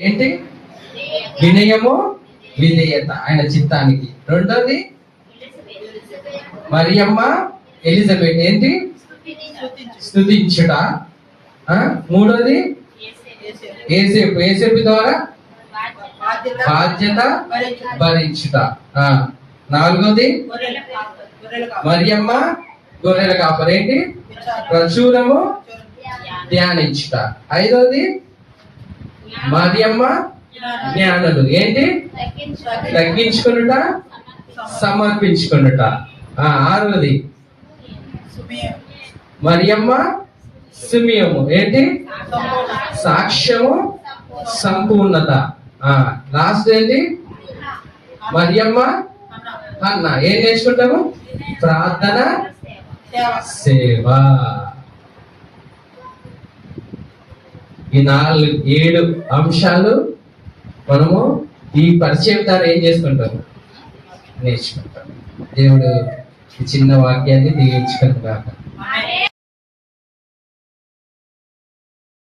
ఏంటి? వినయము విధేయత. ఆయన చిత్తానికి. రెండోది మరియమ్మ ఎలిజబెత్. ఏంటి? స్థుతించుట? మూడోది ఏసేపు. ఏసేపు ద్వారా? బాధ్యత భరించుట. నాలుగోది మరియమ్మ గొర్రెల కాపరి. ఏంటి? ప్రచురము ధ్యానించుట. ఐదోది మరియమ్మ జ్ఞానులు. ఏంటి? తగ్గించుకునుట సమర్పించుకునుట. ఆ, ఆరవది. మరియమ్మ సుమియము. ఏంటి? సాక్ష్యము సంపూర్ణత. ఆ లాస్ట్ ఏంటి? మరియమ్మ అన్న. ఏం నేర్చుకుంటాము? ప్రార్థన సేవ. ఈ నాలుగు ఏడు అంశాలు మనము ఈ పరిచయం ద్వారా ఏం చేసుకుంటాము? నేర్చుకుంటాం దేవుడు ఈ చిన్న వాక్యాన్ని దీవించుకుంటాం